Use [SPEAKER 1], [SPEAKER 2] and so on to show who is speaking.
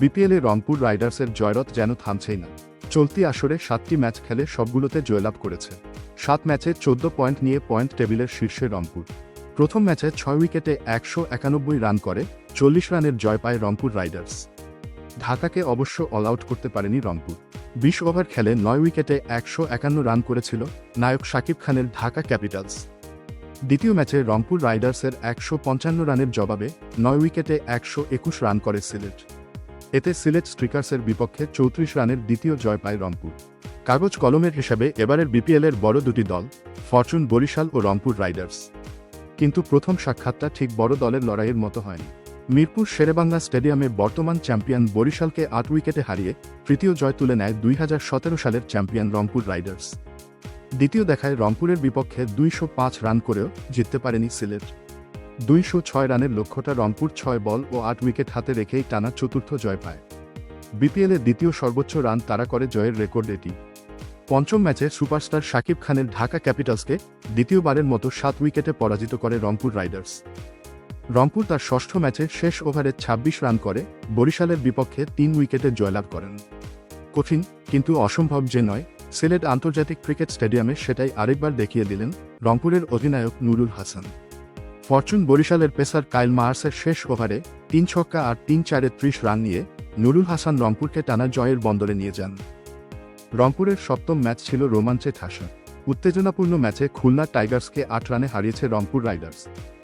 [SPEAKER 1] বিপিএলে রংপুর রাইডার্সের জয়রথ যেন থামছেই না। চলতি আসরে সাতটি ম্যাচ খেলে সবগুলোতে জয়লাভ করেছে। সাত ম্যাচে চোদ্দ পয়েন্ট নিয়ে পয়েন্ট টেবিলের শীর্ষে রংপুর। প্রথম ম্যাচে ছয় উইকেটে একশো একানব্বই রান করে চল্লিশ রানের জয় পায় রংপুর রাইডার্স। ঢাকাকে অবশ্য অল আউট করতে পারেনি রংপুর। বিশ ওভার খেলে নয় উইকেটে একশো একান্ন রান করেছিল নায়ক শাকিব খানের ঢাকা ক্যাপিটালস। দ্বিতীয় ম্যাচে রংপুর রাইডার্সের একশো পঞ্চান্ন রানের জবাবে নয় উইকেটে একশো একুশ রান করে সিলেট। এতে সিলেট স্ট্রিকার্সের বিপক্ষে চৌত্রিশ রানের দ্বিতীয় জয় পায় রংপুর। কাগজ কলমের হিসাবে এবারের বিপিএলের বড় দুটি দল, ফরচুন বরিশাল ও রংপুর রাইডার্স। কিন্তু প্রথম সাক্ষাৎটা ঠিক বড় দলের লড়াইয়ের মতো হয়নি। মিরপুর শেরেবাংলা স্টেডিয়ামে বর্তমান চ্যাম্পিয়ন বরিশালকে আট উইকেটে হারিয়ে তৃতীয় জয় তুলে নেয় দুই হাজার সতেরো সালের চ্যাম্পিয়ন রংপুর রাইডার্স। দ্বিতীয় দেখায় রংপুরের বিপক্ষে দুইশো পাঁচ রান করেও জিততে পারেনি সিলেট। দুইশো ছয় রানের লক্ষ্যটা রংপুর ছয় বল ও আট উইকেট হাতে রেখেই টানা চতুর্থ জয় পায়। বিপিএলে দ্বিতীয় সর্বোচ্চ রান তারা করে জয়ের রেকর্ড এটি। পঞ্চম ম্যাচে সুপারস্টার শাকিব খানের ঢাকা ক্যাপিটালসকে দ্বিতীয়বারের মতো সাত উইকেটে পরাজিত করে রংপুর রাইডার্স। রংপুর তার ষষ্ঠ ম্যাচে শেষ ওভারে ২৬ রান করে, বরিশালের বিপক্ষে তিন উইকেটে জয়লাভ করেন। কঠিন, কিন্তু অসম্ভব যে নয়, সিলেট আন্তর্জাতিক ক্রিকেট স্টেডিয়ামে সেটাই আরেকবার দেখিয়ে দিলেন রংপুরের অধিনায়ক নুরুল হাসান। ফরচুন বরিশালের পেসার কাইল মার্সের শেষ ওভারে তিন ছক্কা আর তিন চারে ত্রিশ রান নিয়ে নুরুল হাসান রংপুরকে টানা জয়ের বন্দরে নিয়ে যান। রংপুরের সপ্তম ম্যাচ ছিল রোমাঞ্চে ঠাসা। উত্তেজনাপূর্ণ ম্যাচে খুলনা টাইগার্সকে আট রানে হারিয়েছে রংপুর রাইডার্স।